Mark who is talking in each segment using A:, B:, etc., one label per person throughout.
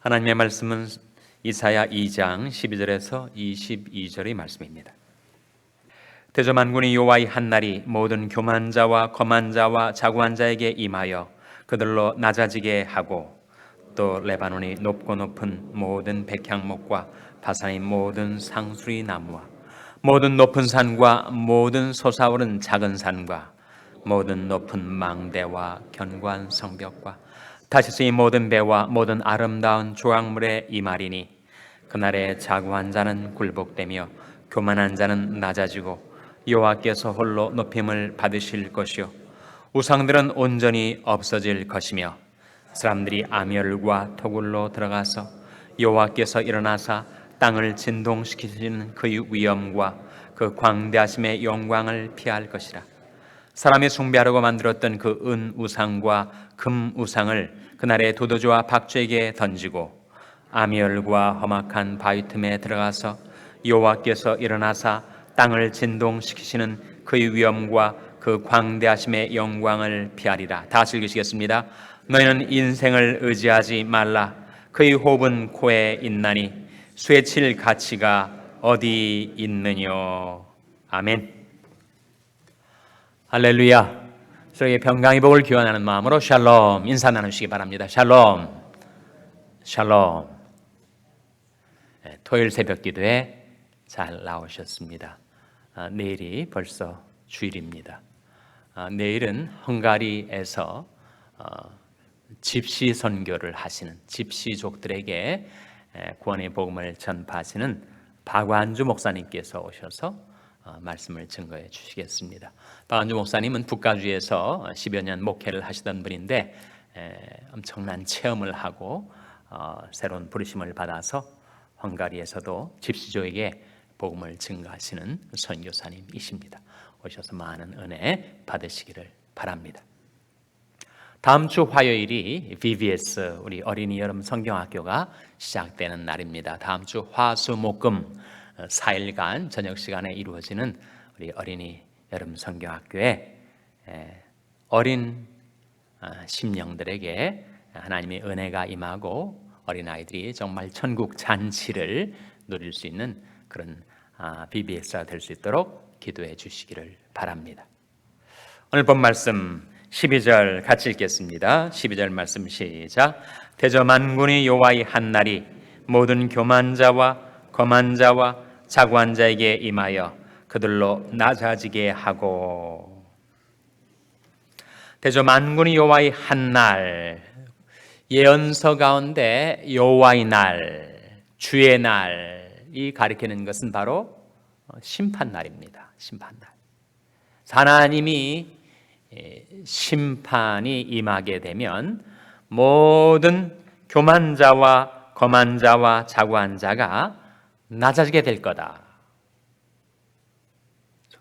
A: 하나님의 말씀은 이사야 2장 12절에서 22절의 말씀입니다. 대저만군이 여호와의 한 날이 모든 교만자와 거만자와 자고한 자에게 임하여 그들로 낮아지게 하고 또 레바논이 높고 높은 모든 백향목과 바산의 모든 상수리 나무와 모든 높은 산과 모든 솟아오른 작은 산과 모든 높은 망대와 견고한 성벽과 다시스의 모든 배와 모든 아름다운 조각물의 이 말이니 그날에 자고한 자는 굴복되며 교만한 자는 낮아지고 여호와께서 홀로 높임을 받으실 것이요 우상들은 온전히 없어질 것이며 사람들이 아멸과 토굴로 들어가서 여호와께서 일어나사 땅을 진동시키시는 그의 위엄과 그 광대하심의 영광을 피할 것이라 사람이 숭배하려고 만들었던 그 은 우상과 금 우상을 그날에 도도주와 박쥐에게 던지고 아미엘과 험악한 바위 틈에 들어가서 여호와께서 일어나사 땅을 진동시키시는 그의 위엄과 그 광대하심의 영광을 피하리라. 다 같이 읽으시겠습니다. 너희는 인생을 의지하지 말라. 그의 호흡은 코에 있나니 쇠칠 가치가 어디 있느뇨. 아멘. 할렐루야. 저에게 평강의 복을 기원하는 마음으로 샬롬 인사 나누시기 바랍니다. 샬롬. 샬롬. 네, 토요일 새벽 기도에 잘 나오셨습니다. 아, 내일이 벌써 주일입니다. 아, 내일은 헝가리에서 어, 집시 선교를 하시는 집시족들에게 에, 구원의 복음을 전파하시는 박완주 목사님께서 오셔서 어, 말씀을 증거해 주시겠습니다. 박완주 목사님은 북가주에서 10여 년 목회를 하시던 분인데 에, 엄청난 체험을 하고 어, 새로운 부르심을 받아서 헝가리에서도 집시족에게 복음을 증거하시는 선교사님이십니다. 오셔서 많은 은혜 받으시기를 바랍니다. 다음 주 화요일이 VBS 우리 어린이 여름 성경학교가 시작되는 날입니다. 다음 주 화수목금 4일간 저녁 시간에 이루어지는 우리 어린이 여름 성경학교에 어린 아, 심령들에게 하나님의 은혜가 임하고 어린 아이들이 정말 천국 잔치를 누릴 수 있는 그런 BBS가 될 수 있도록 기도해 주시기를 바랍니다. 오늘 본 말씀 12절 같이 읽겠습니다. 12절 말씀 시작. 대저 만군의 여호와의 한 날이 모든 교만자와 거만자와 자고한 자에게 임하여 그들로 낮아지게 하고 대저 만군의 여호와의 한 날 예언서 가운데 여호와의 날 주의 날이 가리키는 것은 바로 심판 날입니다. 심판 날. 하나님이 심판이 임하게 되면 모든 교만자와 거만자와 자고한 자가 낮아지게 될 거다.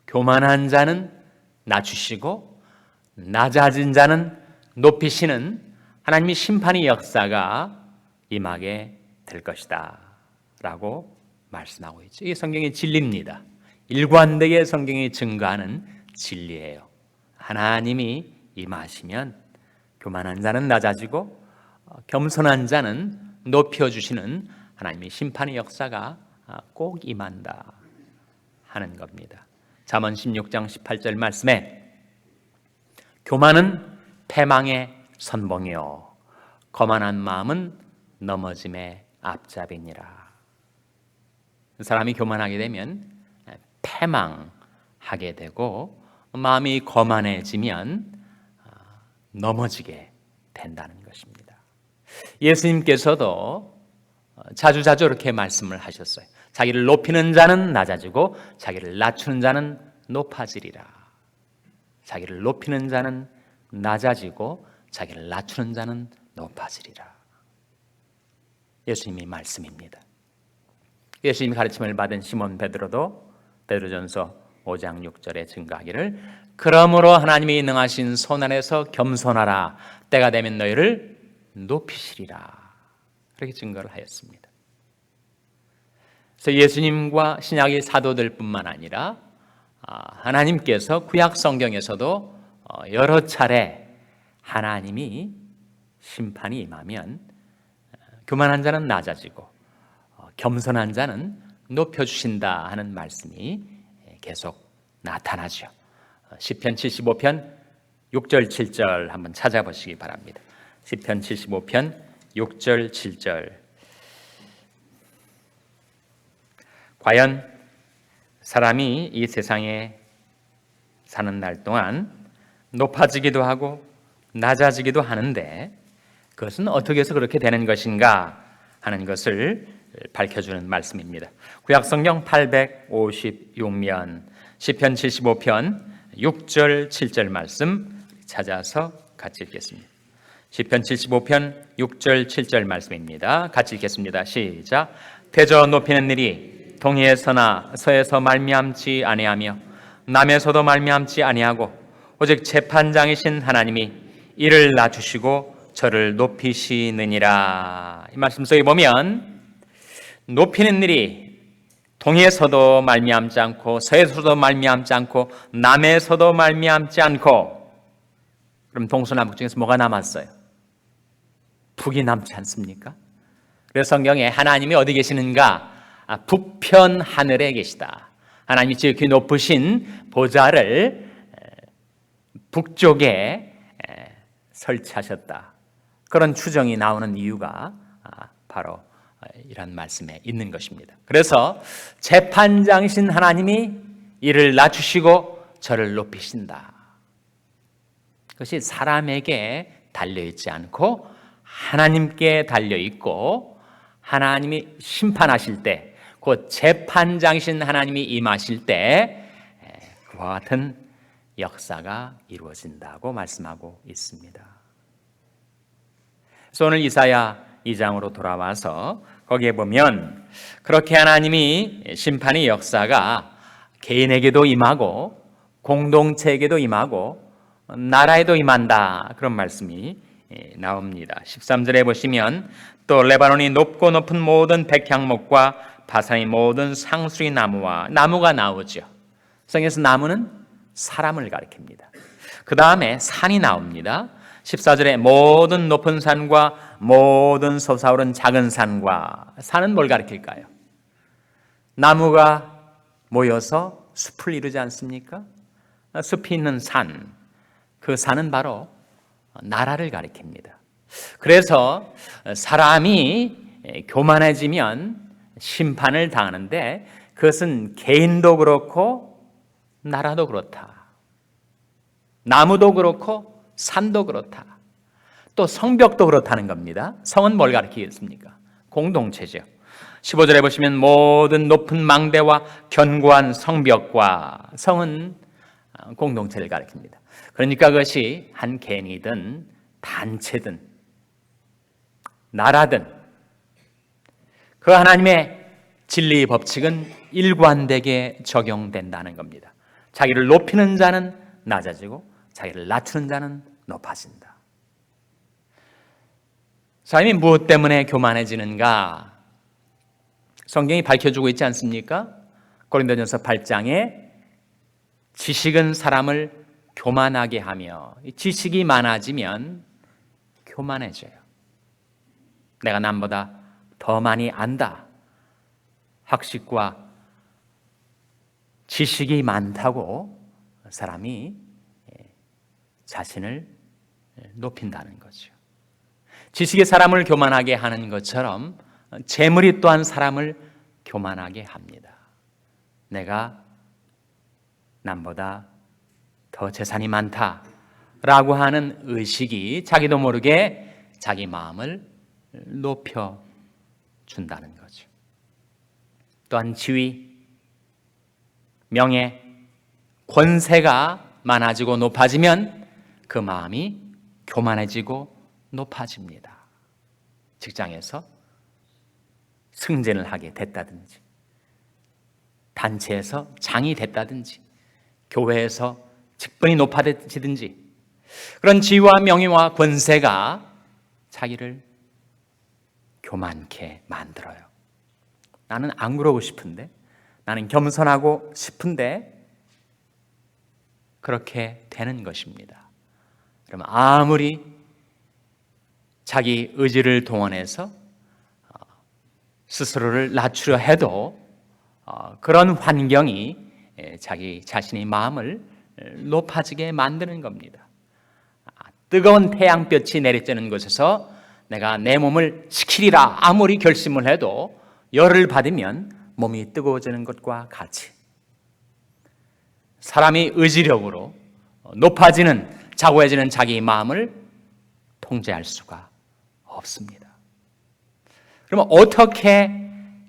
A: 교만한 자는 낮추시고 낮아진 자는 높이시는 하나님의 심판의 역사가 임하게 될 것이다. 라고 말씀하고 있죠. 이게 성경의 진리입니다. 일관되게 성경이 증거하는 진리예요. 하나님이 임하시면 교만한 자는 낮아지고 어, 겸손한 자는 높여주시는 하나님의 심판의 역사가 아, 꼭 임한다 하는 겁니다. 잠언 16장 18절 말씀에 교만은 패망의 선봉이요 거만한 마음은 넘어짐의 앞잡이니라. 사람이 교만하게 되면 패망하게 되고 마음이 거만해지면 아, 넘어지게 된다는 것입니다. 예수님께서도 자주자주 이렇게 말씀을 하셨어요. 자기를 높이는 자는 낮아지고 자기를 낮추는 자는 높아지리라. 자기를 높이는 자는 낮아지고 자기를 낮추는 자는 높아지리라. 예수님이 말씀입니다. 예수님이 가르침을 받은 시몬 베드로도 베드로전서 5장 6절에 증가하기를 그러므로 하나님이 능하신 손 안에서 겸손하라 때가 되면 너희를 높이시리라 그렇게 증거를 하였습니다. 그래서 예수님과 신약의 사도들뿐만 아니라 아, 하나님께서 구약 성경에서도 어, 여러 차례 하나님이 심판이 임하면 어, 교만한 자는 낮아지고 어, 겸손한 자는 높여주신다 하는 말씀이 계속 나타나죠. 어, 시편 75편 6절 7절 한번 찾아보시기 바랍니다. 시편 75편 6절 7절 과연 사람이 이 세상에 사는 날 동안 높아지기도 하고 낮아지기도 하는데 그것은 어떻게 해서 그렇게 되는 것인가 하는 것을 밝혀주는 말씀입니다. 구약성경 856면 시편 75편 6절 7절 말씀 찾아서 같이 읽겠습니다. 시편 75편 6절 7절 말씀입니다. 같이 읽겠습니다. 시작. 대저 높이는 일이 동해에서나 서에서 말미암지 아니하며 남에서도 말미암지 아니하고 오직 재판장이신 하나님이 이를 낮추시고 저를 높이시느니라. 이 말씀 속에 보면 높이는 일이 동에서도 말미암지 않고 서에서도 말미암지 않고 남에서도 말미암지 않고 그럼 동서남북 중에서 뭐가 남았어요? 북이 남지 않습니까? 그래서 성경에 하나님이 어디 계시는가? 아, 북편 하늘에 계시다. 하나님이 지극히 높으신 보좌를 북쪽에 설치하셨다. 그런 추정이 나오는 이유가 아, 바로 이런 말씀에 있는 것입니다. 그래서 재판장이신 하나님이 이를 낮추시고 저를 높이신다. 그것이 사람에게 달려 있지 않고 하나님께 달려 있고 하나님이 심판하실 때, 곧 재판장이신 하나님이 임하실 때 그와 같은 역사가 이루어진다고 말씀하고 있습니다. 그래서 오늘 이사야 2장으로 돌아와서 거기에 보면 그렇게 하나님이 심판의 역사가 개인에게도 임하고 공동체에게도 임하고 나라에도 임한다 그런 말씀이 나옵니다. 13절에 보시면 또 레바논이 높고 높은 모든 백향목과 바산의 모든 상수리 나무와 나무가 나오죠. 성에서 나무는 사람을 가리킵니다. 그 다음에 산이 나옵니다. 14절에 모든 높은 산과 모든 솟아오른 작은 산과 산은 뭘 가리킬까요? 나무가 모여서 숲을 이루지 않습니까? 숲이 있는 산, 그 산은 바로 나라를 가리킵니다. 그래서 사람이 교만해지면 심판을 당하는데 그것은 개인도 그렇고 나라도 그렇다. 나무도 그렇고 산도 그렇다. 또 성벽도 그렇다는 겁니다. 성은 뭘 가리키겠습니까? 공동체죠. 15절에 보시면 모든 높은 망대와 견고한 성벽과 성은 공동체를 가리킵니다. 그러니까 그것이 한 개인이든 단체든 나라든 그 하나님의 진리 법칙은 일관되게 적용된다는 겁니다. 자기를 높이는 자는 낮아지고 자기를 낮추는 자는 높아진다. 사람이 무엇 때문에 교만해지는가? 성경이 밝혀주고 있지 않습니까? 고린도전서 8장에 지식은 사람을 교만하게 하며 지식이 많아지면 교만해져요. 내가 남보다 더 많이 안다. 학식과 지식이 많다고 사람이 자신을 높인다는 거죠. 지식이 사람을 교만하게 하는 것처럼 재물이 또한 사람을 교만하게 합니다. 내가 남보다 더 재산이 많다라고 하는 의식이 자기도 모르게 자기 마음을 높여 준다는 거죠. 또한 지위, 명예, 권세가 많아지고 높아지면 그 마음이 교만해지고 높아집니다. 직장에서 승진을 하게 됐다든지, 단체에서 장이 됐다든지, 교회에서 직분이 높아지든지, 그런 지위와 명예와 권세가 자기를 교만케 만들어요. 나는 안 그러고 싶은데, 나는 겸손하고 싶은데, 그렇게 되는 것입니다. 그럼 아무리 자기 의지를 동원해서 스스로를 낮추려 해도 어, 그런 환경이 에, 자기 자신의 마음을 에, 높아지게 만드는 겁니다. 아, 뜨거운 태양볕이 내리쬐는 곳에서 내가 내 몸을 지키리라 아무리 결심을 해도 열을 받으면 몸이 뜨거워지는 것과 같이 사람이 의지력으로 높아지는 자고해지는 자기 마음을 통제할 수가 없습니다. 그러면 어떻게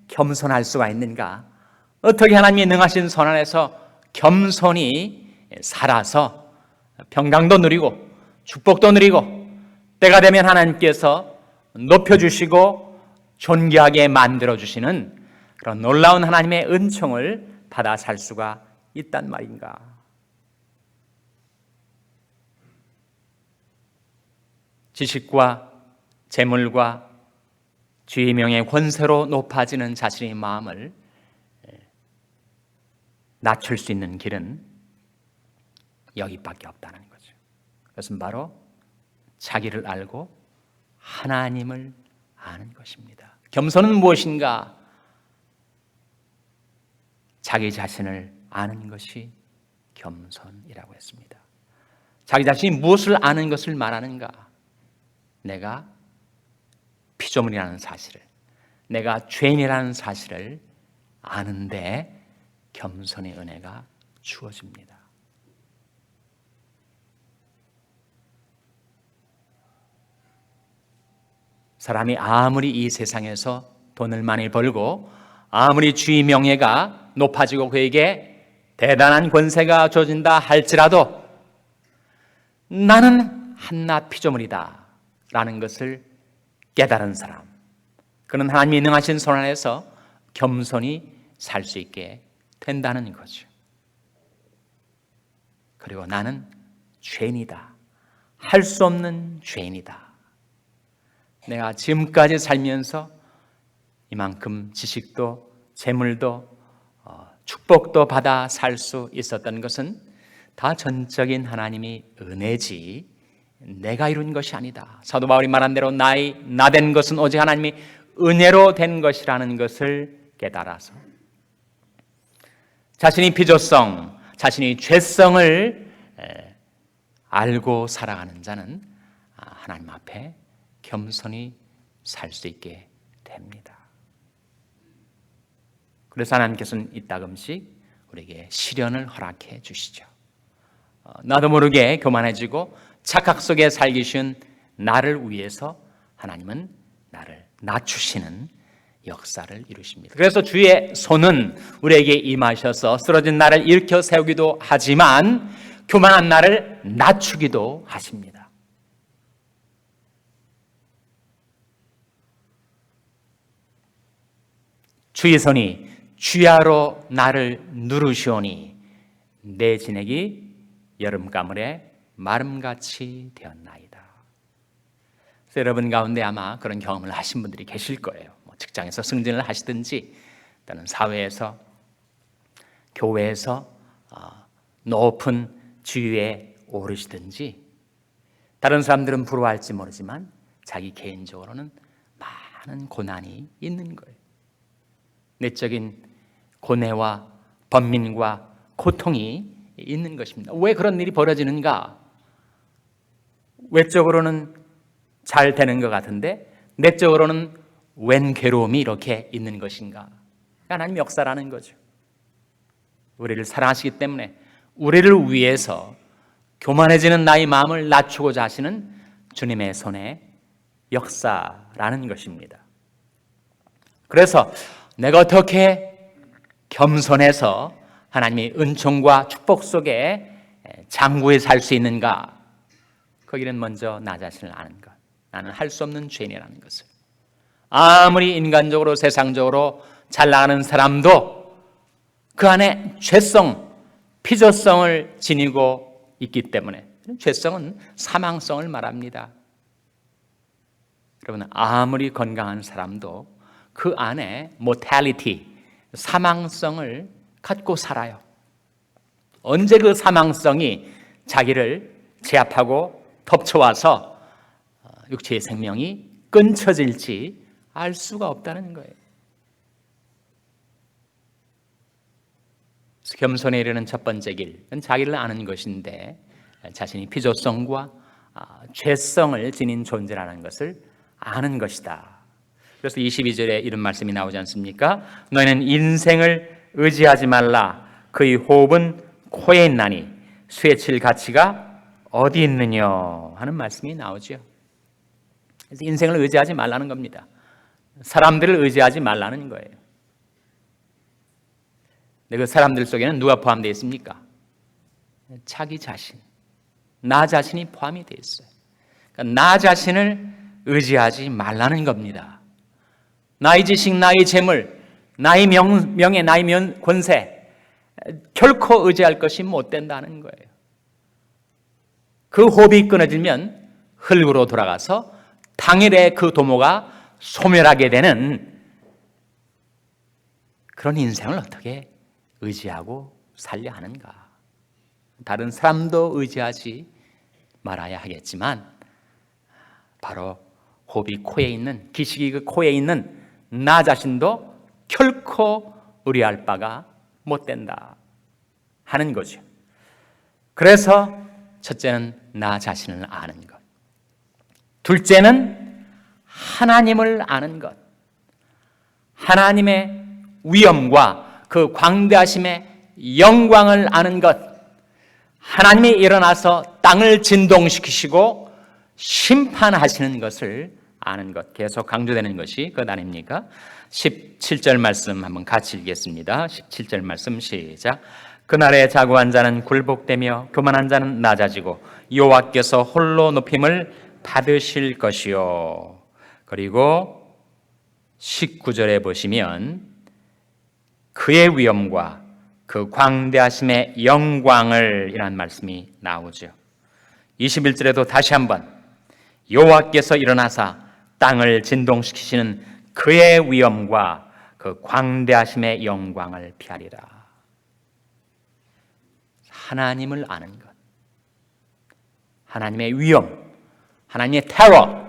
A: 겸손할 수가 있는가? 어떻게 하나님이 능하신 손 안에서 겸손히 살아서 평강도 누리고 축복도 누리고 때가 되면 하나님께서 높여주시고 존귀하게 만들어주시는 그런 놀라운 하나님의 은총을 받아 살 수가 있단 말인가? 지식과 재물과 주의 명의 권세로 높아지는 자신의 마음을 낮출 수 있는 길은 여기밖에 없다는 거죠. 그것은 바로 자기를 알고 하나님을 아는 것입니다. 겸손은 무엇인가? 자기 자신을 아는 것이 겸손이라고 했습니다. 자기 자신이 무엇을 아는 것을 말하는가? 내가 피조물이라는 사실을, 내가 죄인이라는 사실을 아는데 겸손의 은혜가 주어집니다. 사람이 아무리 이 세상에서 돈을 많이 벌고 아무리 주의 명예가 높아지고 그에게 대단한 권세가 주어진다 할지라도 나는 한낱 피조물이다 라는 것을 깨달은 사람 그는 하나님이 능하신 손 안에서 겸손히 살 수 있게 된다는 거죠. 그리고 나는 죄인이다. 할 수 없는 죄인이다. 내가 지금까지 살면서 이만큼 지식도 재물도 어, 축복도 받아 살 수 있었던 것은 다 전적인 하나님이 은혜지 내가 이룬 것이 아니다. 사도 바울이 말한 대로 나의 나 된 것은 오직 하나님이 은혜로 된 것이라는 것을 깨달아서 자신이 피조성, 자신이 죄성을 알고 살아가는 자는 아, 하나님 앞에 겸손히 살 수 있게 됩니다. 그래서 하나님께서는 이따금씩 우리에게 시련을 허락해 주시죠. 어, 나도 모르게 교만해지고 착각 속에 살기 쉬운 나를 위해서 하나님은 나를 낮추시는 역사를 이루십니다. 그래서 주의 손은 우리에게 임하셔서 쓰러진 나를 일으켜 세우기도 하지만 교만한 나를 낮추기도 하십니다. 주의 손이 주야로 나를 누르시오니 내 진액이 여름 가물에 마름같이 되었나이다. 여러분 가운데 아마 그런 경험을 하신 분들이 계실 거예요. 뭐 직장에서 승진을 하시든지 또는 사회에서 교회에서 어, 높은 지위에 오르시든지 다른 사람들은 부러워할지 모르지만 자기 개인적으로는 많은 고난이 있는 거예요. 내적인 고뇌와 번민과 고통이 있는 것입니다. 왜 그런 일이 벌어지는가? 외적으로는 잘 되는 것 같은데 내적으로는 웬 괴로움이 이렇게 있는 것인가? 하나님 역사라는 거죠. 우리를 사랑하시기 때문에 우리를 위해서 교만해지는 나의 마음을 낮추고자 하시는 주님의 손의 역사라는 것입니다. 그래서 내가 어떻게 겸손해서 하나님의 은총과 축복 속에 장구에 살 수 있는가? 거기는 먼저 나 자신을 아는 것. 나는 할 수 없는 죄인이라는 것을. 아무리 인간적으로 세상적으로 잘 나가는 사람도 그 안에 죄성, 피조성을 지니고 있기 때문에 죄성은 사망성을 말합니다. 여러분 아무리 건강한 사람도 그 안에 모탈리티 사망성을 갖고 살아요. 언제 그 사망성이 자기를 제압하고 덮쳐와서 어, 육체의 생명이 끊쳐질지 알 수가 없다는 거예요. 겸손에 이르는 첫 번째 길은 자기를 아는 것인데 자신이 피조성과 아, 죄성을 지닌 존재라는 것을 아는 것이다. 그래서 22절에 이런 말씀이 나오지 않습니까? 너희는 인생을 의지하지 말라. 그의 호흡은 코에 있나니 쇠칠 가치가 어디 있느냐 하는 말씀이 나오죠. 그래서 인생을 의지하지 말라는 겁니다. 사람들을 의지하지 말라는 거예요. 근데 그 사람들 속에는 누가 포함되어 있습니까? 자기 자신, 나 자신이 포함이 되어 있어요. 그러니까 나 자신을 의지하지 말라는 겁니다. 나의 지식, 나의 재물, 나의 명, 명예, 나의 면, 권세 결코 의지할 것이 못 된다는 거예요. 그 호흡이 끊어지면 흙으로 돌아가서 당일에 그 도모가 소멸하게 되는 그런 인생을 어떻게 의지하고 살려 하는가? 다른 사람도 의지하지 말아야 하겠지만 바로 호흡이 코에 있는 기식이 그 코에 있는 나 자신도 결코 의뢰할 바가 못 된다 하는 거죠. 그래서 첫째는 나 자신을 아는 것. 둘째는 하나님을 아는 것. 하나님의 위엄과 그 광대하심의 영광을 아는 것. 하나님이 일어나서 땅을 진동시키시고 심판하시는 것을 아는 것. 계속 강조되는 것이 그것 아닙니까? 17절 말씀 한번 같이 읽겠습니다. 17절 말씀 시작. 그날에 자고한 자는 굴복되며 교만한 자는 낮아지고 여호와께서 홀로 높임을 받으실 것이요. 그리고 19절에 보시면 그의 위엄과 그 광대하심의 영광을 이란 말씀이 나오죠. 21절에도 다시 한번 여호와께서 일어나사 땅을 진동시키시는 그의 위엄과 그 광대하심의 영광을 피하리라. 하나님을 아는 것. 하나님의 위엄, 하나님의 테러,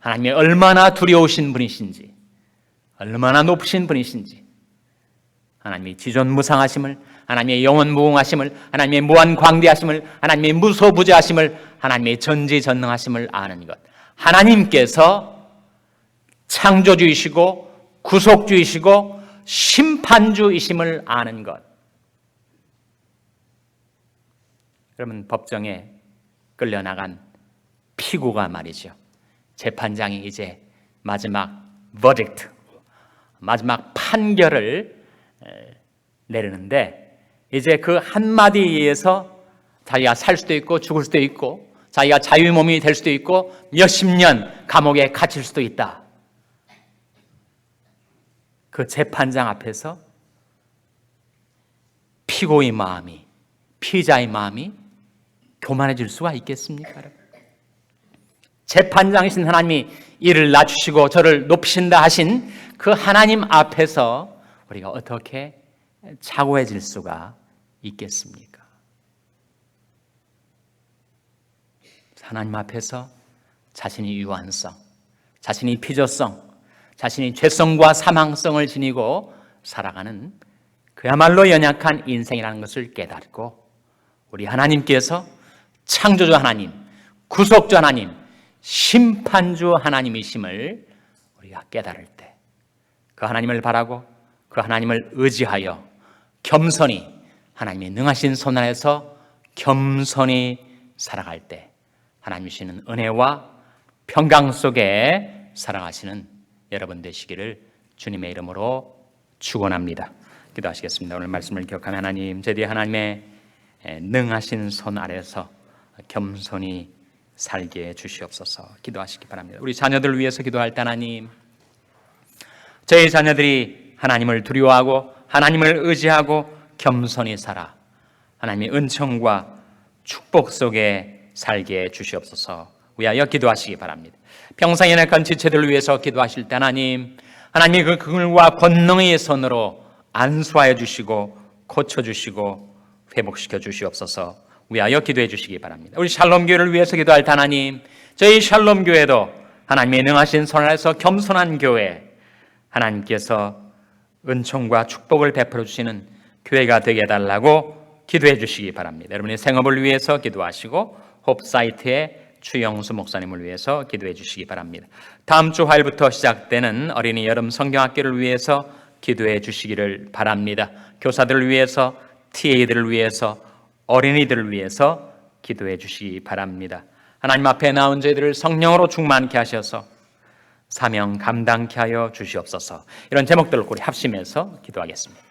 A: 하나님이 얼마나 두려우신 분이신지, 얼마나 높으신 분이신지, 하나님의 지존무상하심을, 하나님의 영원무궁하심을, 하나님의 무한광대하심을, 하나님의 무소부재하심을, 하나님의 전지전능하심을 아는 것. 하나님께서 창조주이시고 구속주이시고 심판주이심을 아는 것. 그러면 법정에 끌려나간 피고가 말이죠. 재판장이 이제 마지막 verdict, 마지막 판결을 내리는데 이제 그 한마디에 의해서 자기가 살 수도 있고 죽을 수도 있고 자기가 자유의 몸이 될 수도 있고 몇십 년 감옥에 갇힐 수도 있다. 그 재판장 앞에서 피고의 마음이 피자의 마음이 교만해질 수가 있겠습니까? 재판장이신 하나님이 이를 낮추시고 저를 높이신다 하신 그 하나님 앞에서 우리가 어떻게 차고해질 수가 있겠습니까? 하나님 앞에서 자신이 유한성, 자신이 피조성, 자신이 죄성과 사망성을 지니고 살아가는 그야말로 연약한 인생이라는 것을 깨닫고 우리 하나님께서 창조주 하나님, 구속주 하나님, 심판주 하나님이심을 우리가 깨달을 때 그 하나님을 바라고 그 하나님을 의지하여 겸손히 하나님의 능하신 손 안에서 겸손히 살아갈 때 하나님 주시는 은혜와 평강 속에 살아가시는 여러분 되시기를 주님의 이름으로 축원합니다. 기도하시겠습니다. 오늘 말씀을 기억하는 하나님, 제디 하나님의 능하신 손 아래서 겸손히 살게 해 주시옵소서. 기도하시기 바랍니다. 우리 자녀들 위해서 기도할 때 하나님, 저희 자녀들이 하나님을 두려워하고 하나님을 의지하고 겸손히 살아 하나님의 은총과 축복 속에 살게 해 주시옵소서. 위하여 기도하시기 바랍니다. 평생에 약한 지체들을 위해서 기도하실 때 하나님, 하나님의 그 긍휼과 권능의 손으로 안수하여 주시고 고쳐 주시고 회복시켜 주시옵소서. 위하여 기도해 주시기 바랍니다. 우리 샬롬 교회를 위해서 기도할 때 하나님, 저희 샬롬 교회도 하나님의 능하신 손 아래서 겸손한 교회, 하나님께서 은총과 축복을 베풀어 주시는 교회가 되게 해달라고 기도해 주시기 바랍니다. 여러분의 생업을 위해서 기도하시고 홉 사이트의 추영수 목사님을 위해서 기도해 주시기 바랍니다. 다음 주 화요일부터 시작되는 어린이 여름 성경학교를 위해서 기도해 주시기를 바랍니다. 교사들을 위해서, TA들을 위해서, 어린이들을 위해서 기도해 주시기 바랍니다. 하나님 앞에 나온 저희들을 성령으로 충만케 하셔서 사명 감당케 하여 주시옵소서. 이런 제목들을 우리 합심해서 기도하겠습니다.